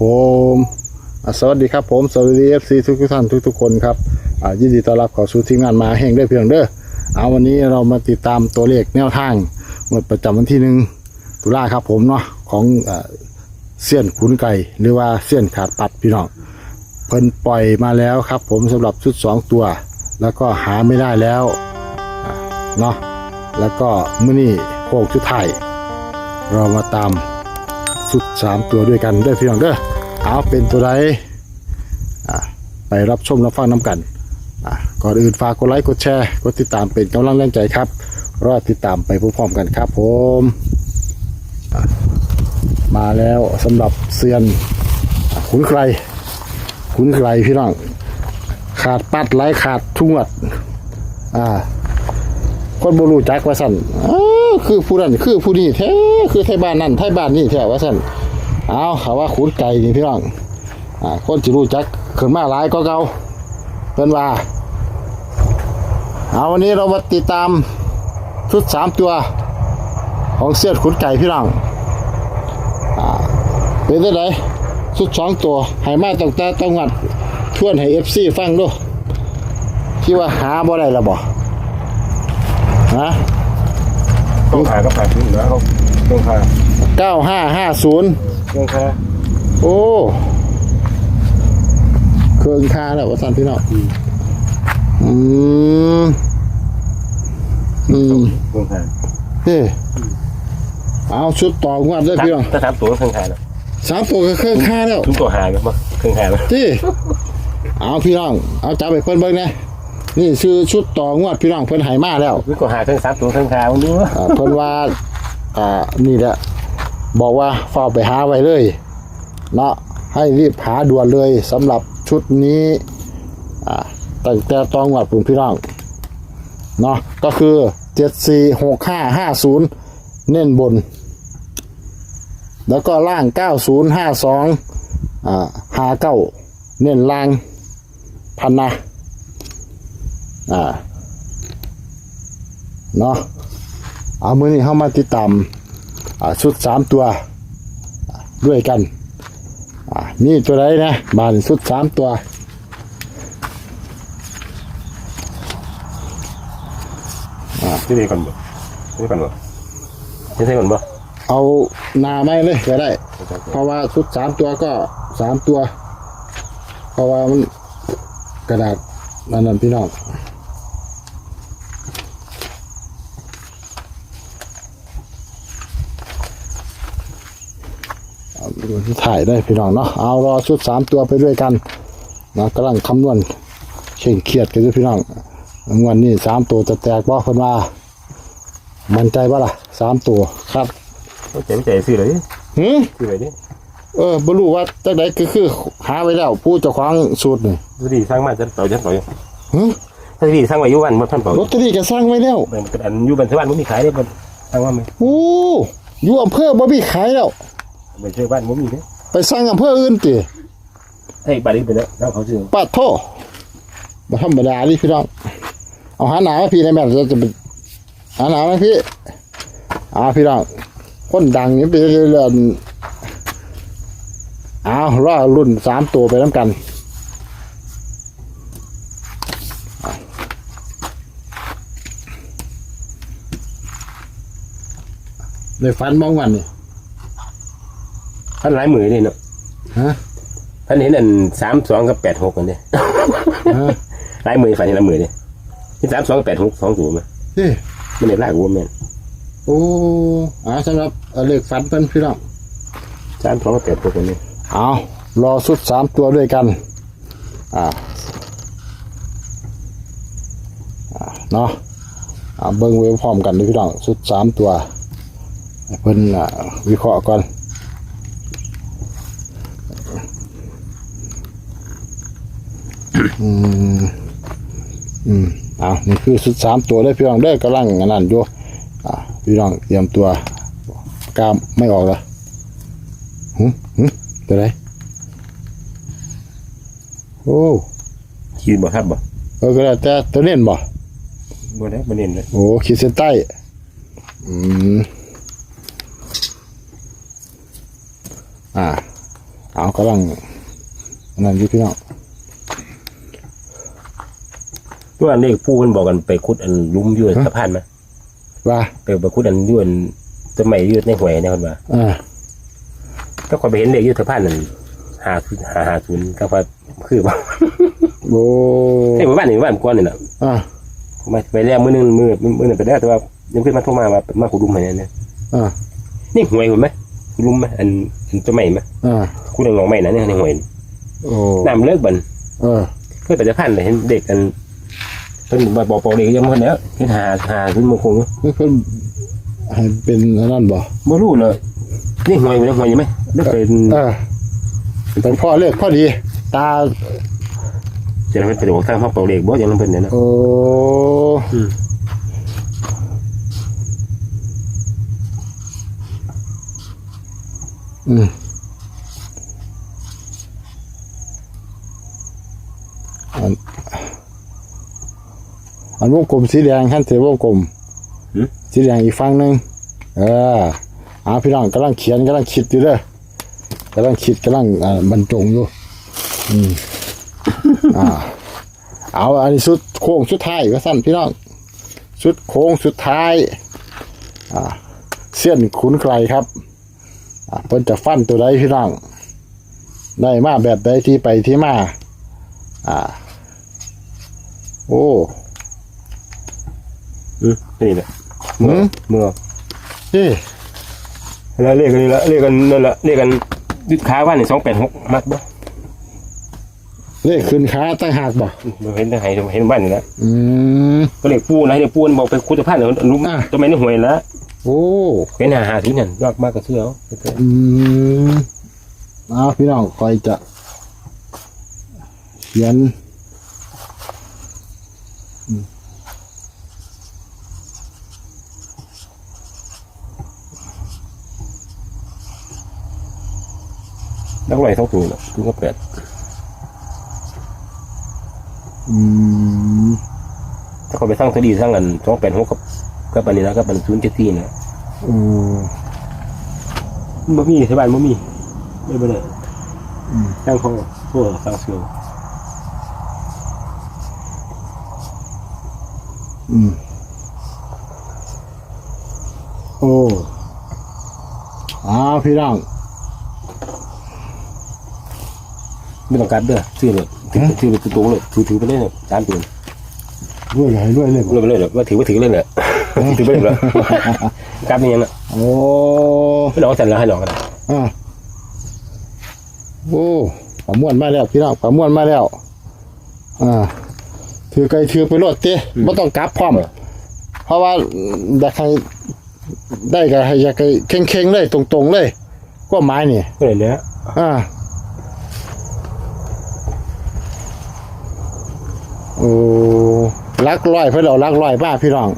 ผมสวัสดีครับผมสวัสดีเอฟซีทุกท่านทุกๆคนครับยินดีต้อนรับเข้าสู่ทีมงานมาแห่งได้เพียงเด้อเอาวันนี้เรามาติดตามตัวเลขแนวทางงวดประจำวันที่หนึ่งตุลาครับผมเนาะของเสี้ยนขุนไก่หรือว่าเสี้ยนขาดปัดพี่น้องเพิ่นปล่อยมาแล้วครับ ผมสำหรับชุดสองตัว แล้วก็หาไม่ได้แล้วเนาะแล้วก็มื้อนี้โค้งชุดไทยเรามาตาม สุดสามตัวด้วยกันเด้อพี่น้องเด้อเอาเป็นตัวใดอะไปรับชมรับฟังน้ำกันอะก่อนอื่นฝากกดไลค์กดแชร์กดติดตามเป็นกำลังแรงใจครับ รอติดตามไปพร้อมๆกันครับผมมาแล้วสำหรับเซียนขุนใครขุนใครพี่น้องขาดปัดไหลขาดทุ่งวัดอ่าคนบรูจักว่าสั่น คือผู้นั้นคือผู้นี้แท้คือไทยบ้านนั่นไทยบ้านนี่แท้ว่าสั่นเอาเขาว่าขุนไก่นี่พี่น้องอ่าคนที่รู้จักขึ้นมาหลายก็เก่าเพิ่นว่าเอาวันนี้เรามาติดตามชุดสามตัวของเสียดขุนไก่พี่น้องอ่าเป็นได้ไหนชุดสองตัวให้มาตั้งแต่จังหัดทวนให้เอฟซีฟังด้วยที่ว่าหาบ่ได้ละบ่ฮะ ต้องขายก็ขายทิ้งแล้วเขาต้องขายเก้าห้าห้าศูนย์ต้องขายโอ้เครื่องคาแล้ววะสันพี่น้องอืมอืมต้องขายเฮ้เอาชุดต่องวดเลยพี่น้องถ้าสามตัวเครื่องขายแล้วสามตัวก็เครื่องคาแล้วทุกตัวหายแล้วมั้งเครื่องขายแล้วที่เอาพี่น้องเอาจับไปเพิ่นเบิ่งนะ นี่คือชุดต่องวดพี่น้องเพิ่นใหายมาแล้วทุกตัวหายเครื่องสามตัวเครื่องขายมันดูว่าอ่าเพิ่นว่าอ่านี่แหละบอกว่าเฝ้าไปหาไว้เลยเนาะให้รีบหาด่วนเลยสำหรับชุดนี้อ่าตั้งแต่ตองวัดปุ่นพี่น้องเนาะก็คือเจ็ดสี่หกห้าห้าศูนย์เน้นบน แล้วก็ล่างเก้าศูนย์ห้าสองอ่าหาเก้าเน้นล่างพันนะ อ่าเนาะเอามือนี้เข้ามาติดตามอ่าชุดสามตัวอ่าด้วยกันอ่านี่ตัวไหนนะบานชุดสามตัวที่นี่ก่อนบ่ที่นี่ก่อนบ่ที่นี่ก่อนบ่เอาหนาไม้เลยก็ได้ เพราะว่าชุดสามตัวก็สามตัว เพราะว่ามันกระดาษนั่นนั่นพี่น้องเอา ดูที่ถ่ายได้พี่น้องเนาะเอารอชุดสามตัวไปด้วยกันนะกำลังคำนวณเข่งเครียดกันด้วยพี่น้องงวันนี้สามตัวจะแตกบ่คนว่ามั่นใจป่ะล่ะสามตัวครับต้องใจไม่ใจซื้อเลยหืมซื้อเลยดิเออบรู้ว่าจังไดก็คือ หาไว้แล้วผู้เจ้าของสูตรนี่ดูดีสร้างมาจะต่อจะต่อหืมถ้าดีสร้างไว้ยุวันมันท่านต่อลอตเตอรี่ก็สร้างไว้แล้วมันกระดันยุบันที่บ้านมันมีขายได้มันสร้างว่าไหมโอ้อยู่อำเภอบ่มีขายแล้ว ไม่ใช่บ้านมันมีเนี่ยไปสร้างอำเภออื่นติให้บ้านนี้ไปแล้วแล้วเขาซื้อปัดโทบ่ธรรมดาดิพี่น้อง เอาหาหนามาพี่ในแม่จะจะไปหาหนามาพี่เอาพี่น้อง คนดังนี่ไปเรื่อยๆเอารอรุ่นสามตัวไปน้ำกันเลยฟันมองวันนี่ ท่านหลายหมื่นเลยเนาะฮะท่านเห็นอันสามสองกับแปดหกกันเนี่ยฮะหลายหมื่นฝันเห็นหลายหมื่นเนี่ยที่สามสองแปดหกสองศูนย์มั้ยนี่มันเด็กลากกูแม่นโอ้อาสำหรับเอ่อเลขฟันเพิ่นพี่น้องสามสองกับแปดหกกันเนี่ยเอารอสุดสามตัวด้วยกัน อ่าอ่าเนาะอ่าเบิ้งเวฟพร้อมกันเลยพี่น้องสุดสามตัวให้เพิ่นอ่าวิเคราะห์ก่อน อืมอืมเอานี่คือสุดสามตัวได้อพี่น้องได้อกำลังอันนั้นอยู่อ่าพี่น้องเตรียมตัวกล้ามไม่ออกเหรอหึหึตัวไหนโอ้คิดบ่ครับบ่เออก็แล้วแต่ตัวเน้นบ่บ่ได้บ่เน้นเลยโอ้ขีดเส้นใต้อืมอ่าเอากำลังอันนั่นอยู่พี่น้อง เมื่อวานนี้ผู้คนบอกกันไปขุดอันหลุมอยืนสะพานมาว่าไปไปขุดอันอยืนต้นไม้อยืนในหวยเนี่ยคนว่าอ่าถ้าคนไปเห็นเด็กอยืนสะพานนั่นหาหาหาศูนย์ก็ว่าคือว่าโอ้ไอ้หมู่บ้านนี่หมู่บ้านก่อนนี่แหละอ่าผมไปแล้วมื้อนึงมื้อมื้อนึงไปได้แต่ว่ายังขึ้นมาโทรมาว่ามาขุดหลุมให้เนี่ยอ่านี่หวยเห็นไหมขุดหลุมไหมอันอันต้นไม้ไหมอ่าขุดลงไม้นะเนี่ยในหวยโอ้น้ำเลิกบันเออเพื่อไปสะพานเลยเห็นเด็กกัน เพิ่นบอกบอกเด็กยังมันแล้วเห็นหาหาขึ้นมาคงนี่เพิ่นให้เป็นอันนั้นบ่ไม่รู้เลยนี่หวยมันหวยยังไหมได้เป็นเออเป็นพ่อเลือกพ่อดี ตา จะเป็นประโยชน์ทางพ่อเป่าเด็กบ่ยังเพิ่นเนี่ยนะโอ้อืมอืม อันวงกลมสีแดงขั้นเทวงกลมสีแดงอีกฝั่งหนึ่งเอออาพี่น้องกำลังเขียนกำลังคิดอยู่เด้อกำลังคิดกำลังอ่าบรรจงอยู่อืม อ่าเอาอันนี้สุดโค้งสุดท้ายก็สั้นพี่น้องสุดโค้งสุดท้าย อ่า เส้นขุนไกลครับ อ่าเพิ่นจะฟันตัวใดพี่น้องได้มาแบบใดที่ไปที่มา อ่า โอ้ อืมนี่แหละหืมเมื่อนี่แล้วเรียกกันนี่ละเรียกกันนั่นละเรียกกันยึดขาว่านี่สองแปดหกมักบ่เลขขึ้นค้าตั้งหากบ่เห็นทางไหนเห็นบ้านนี่ละอืมก็เรียกปูนะเรียกปูนบอกไปคุดสะพานเนี่ยลุมอะตัวไม้ในหวยละโอ้เป็นหาหาที่นั่นยากมากกับเสื้อเอาอืมเอาพี่น้องคอยจะเขียน นักไหลสองตัวละตัวก็แปดอืมถ้าเขาไปสร้างคดีสร้างกันสองแปดหกกับกับอันนี้นะกับอันศูนย์เจ็ดสี่นี่ยโอ้บ่มีที่บ้านบ่มีไม่บ่ได้สร้างเขาโซ่สร้างเสืออืมโอ้เอาพี่น้อง ไม่ต้องการเด้อซื้อเลยถือถือไปตัวเลยถือถือไปเลยเนี่ยสามตัวด้วยเลยด้วยเลยบ่เลยไปเลยว่าถือว่าถือเลยเนี่ยถือไปเลยเลยกลับนี่ยังอะโอ้ไม่ลองเสร็จแล้วให้ลองกันอะโอ้ปลาม่วนมาแล้วพี่น้องปลาม่วนมาแล้ว อ่า ถือไก่ถือไปรถเต้ไม่ต้องกลับพร้อมเพราะว่าอยากให้ได้ก็ให้อยากให้เข่งๆเลยตรงๆเลยก็ไม้นี่ก็เลยเนี่ยอ่า โอ้ลักร้อยเพื่อเราลักร้อยป้าพี่น้อง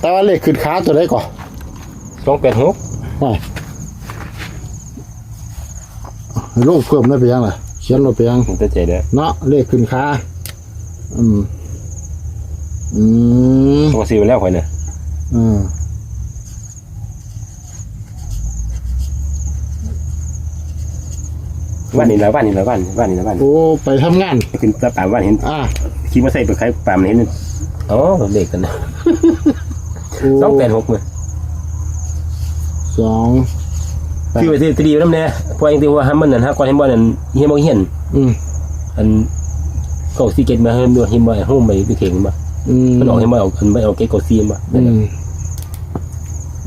แต่ว่าเลขขึ้นขาตัวได้ก่อนสองแปดหกไม่ลงเพิ่มได้ไปยังล่ะเขียนลงไปยังผมจะใจเด้อเนาะเลขขึ้นขาอืมอืมต้องซื้อไปแล้วคนเนี่ยอืมบ้านนี้แล้วบ้านนี้แล้วบ้านบ้านนี้แล้วบ้านโอ้ไปทำงานขึ้นตาป่าบ้านเห็น อ่า คิดว่าใส่ไปขายป่ามันเห็นอ๋อเด็กกันนะโอ้สองแปดหกเลยสองคือไปซื้อตรีน้ำแน่เพราะเองที่ว่าฮัมมันนั่นฮะก่อนเห็นบ่นั่นเฮียบ่เห็นอืมอันเก้าซีเกตมาเห็นบ่เห็นบ่โฮมไปไปเข่งบ่อืมมันออกเห็นบ่เอาอันไม่เอาเกตเก้าซีบ่อืม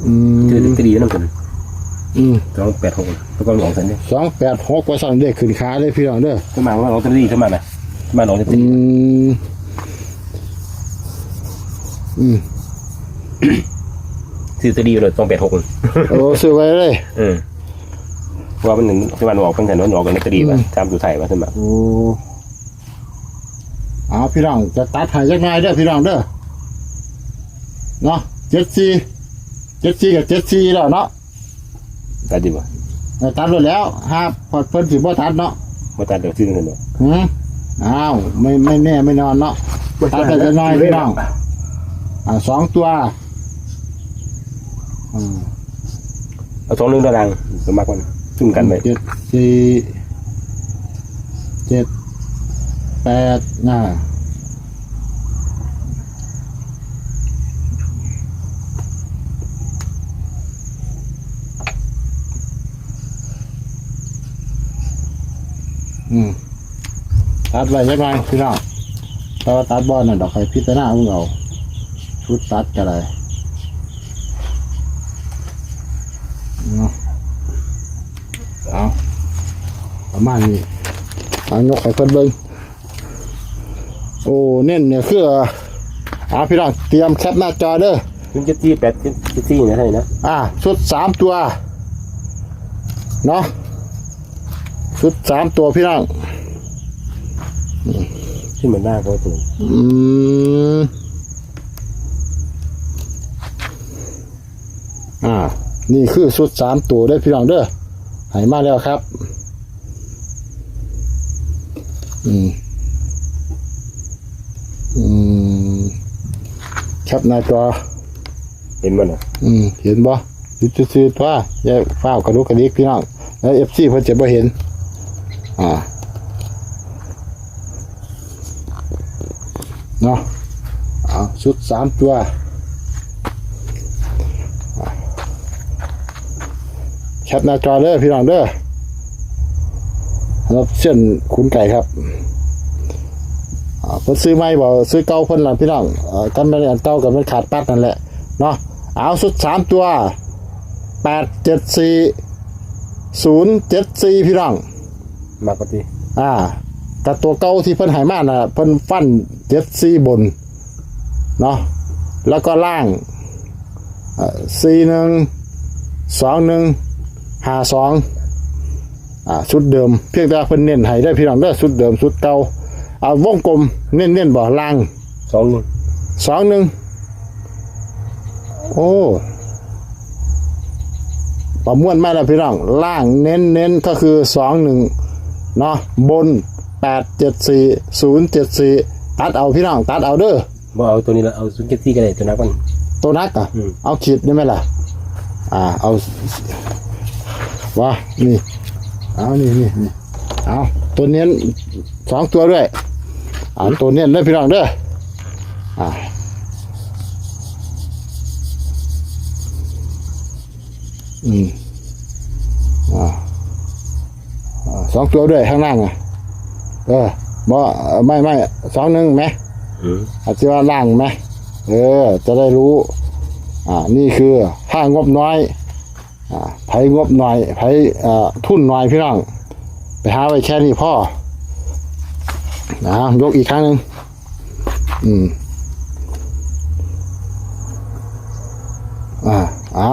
อืมคือตรีน้ำกันอืมสองแปดหกแล้วก็หลงสันนี่สองแปดหกว่าสั่งเลขขึ้นขาเลยพี่น้องเด้อก็มาว่าหลงตรีขึ้นมาไหม มาหลงตอืรีมอืมซื้อตรีเลยสองแปดหกโอ้ซื้อไว้เลยอืมว่ามันหนึ่งที่มันออกเป็นแต่นนออกกันตรีว่าตามสุไทยว่าขึ้นมาโอ้เอาพี่น้องจะตัดใหายจักหน่อยเด้อพี่น้องเด้อเนาะเจ็ดสี่เจ็ดสี่กับเจ็ดสี่แล้วเนาะตัดดีบ่เอาตัดไปแล้วห้าพอเพิ่นสิบ่ตัดเนาะมาตัดเดี๋ยวซื้อเงินเนาะหืม อ้าว ไม่ไม่แน่ไม่นอนเนาะตัดไปจักหน่อยพี่น้องอ่าสองตัวอืมเอาสองหนึ่งตารางสมัครมันซึ่งกันไปเจ็ดสี่จ็ดแปดน่าอืม ตัดไว้ยังไงพี่น้องแต่ว่าตัดบอลน่ะดอกไฟพิจารณาของเราชุดตัดกันเลยเนาะเอาประมาณนี้เอายกให้เพิ่นเบิ่งโอ้เน้นเนี่ยคือเอาพี่น้องเตรียมแคปหน้าจอเด้อมันจะตีแปดจะตีนะท่านนะอ่าชุดสามตัว เนาะชุดสามตัวพี่น้อง ที่เหมือนหน้าเขาตัวอืมอ่า นี่คือชุดสามตัวได้อพี่น้องเด้อใหายมาแล้วครับ อืม อืมแคปหน้าจอเห็นมันอะอืม เห็นบ่ยุดซื่อๆตัวอย่าฟ้าวกระดุกกระดิกพี่น้องแล้วเอฟซีเพิ่นจะบ่เห็น อ่า เนาะเอา ชุดสามตัวอะแคปหน้าจอเด้อพี่น้องเด้อรับเส้นคุณไก่ครับอ่าเพิ่นซื้อไม่บ่ซื้อเก่าเพิ่นล่ะพี่น้องอ่ากันไม่ได้อันเก่ากับมันขาดปัดนั่นแหละเนาะเอาชุดสามตัวแปดเจ็ดสี่ศูนย์เจ็ดสี่พี่น้องมากกว่าตีอ่ากับตัวเก่าที่เพิ่นใหายมาน่ะเพิ่นฟันเจ็ดสี่บน เนาะแล้วก็ล่างสี่หนึ่งสองหนึ่งห้าสองอ่าชุดเดิม เพียงแต่ว่าเพิ่นเน้นให้ได้พี่น้องเด้อชุดเดิมชุดเก่าเอาวงกลมเน้นเน้นๆบ่ล่างสองหนึ่งสองหนึ่งโอ้ประมวลมาแล้วพี่น้องล่างเน้นเน้นๆก็คือสองหนึ่งเนาะบนแปดเจ็ดสี่ศูนย์เจ็ดสี่ตัดเอาพี่น้องตัดเอาเด้อ บ่เอาตัวนี้ละเอาซุนเก็ตตี้ก็ได้ตัวนักมัน ตัวนักอะอืม เอาขีดได้ไหมล่ะ อ่า เอาว่านี่ เอานี่นี่นี่เอาตัวเน้นสองตัวด้วยเอาตัวเน้นด้วยพี่น้องเด้ออ่าอืมอ่าอ่าสองตัวด้วยข้างล่างอะเออบ่ไม่ไม่สองหนึ่งไหม อาจจะว่าล่างไหมเออ จะได้รู้ อ่า นี่คือถ้างบน้อย อ่าไผงบหน่อยไผอ่ทุนหน่อยพี่น้อง ไปหาไว้แค่นี้พ่อนะยกอีกครั้งหนึ่งอืม อ่า เอา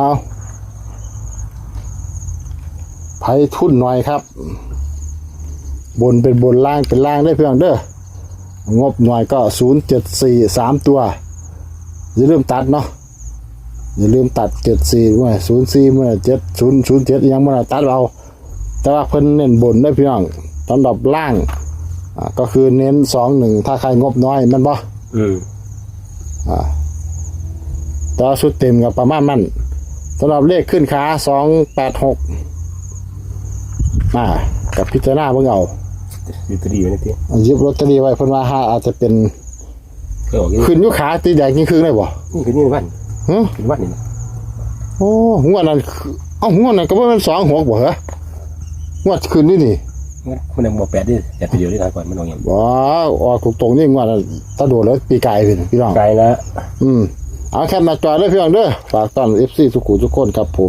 ไผทุนหน่อยครับ บนเป็นบนล่างเป็นล่างได้เพียงเด้อ งบหน่วยก็ศูนย์เจ็ดสี่สามตัว อย่าลืมตัดเนาะอย่าลืมตัดเจ็ดสี่เมื่อศูนย์สี่เมื่อเจ็ดศูนย์ศูนย์เจ็ดยังเมื่อตัดเอาแต่ว่าเพิ่นเน้นบนได้เพียงสำหรับล่างอ่าก็คือเน้นสองหนึ่งถ้าใครงบน้อยแมันบ่อืมแต่ว่าชุดเต็มกับประมาณมันสำหรับเลขขึ้นขาสองแปดหกอ่ากับพิจารณาเบิ่งเอา อยู่ตัวดีไว้นะทีหยิบลอตเตอรี่ไว้เพิ่นว่าห้าอาจจะเป็นก็ออกนี่ขึ้นอยุขาตีแดงยิ่งขึ้นได้บ่นี่คือนี่วันฮะเป็นวันนี่นะโอ้หัวนั้นคือเอ้าหัวนั้นก็บ่แม่นสองหกบ่เหรอหัวขึ้นนี่นี่มันยังบอกแปดดิแต่ตัวเดียวได้ทางก่อนมันออกอย่างบ่ออกตรงนี่หัวนั้นตะโดดแล้วปีกายพี่พี่น้องไกลแล้วอืมเอาแคปหน้าจอเด้อพี่น้องเด้อฝากต้อน FC ทุกคู่ทุกคนครับผม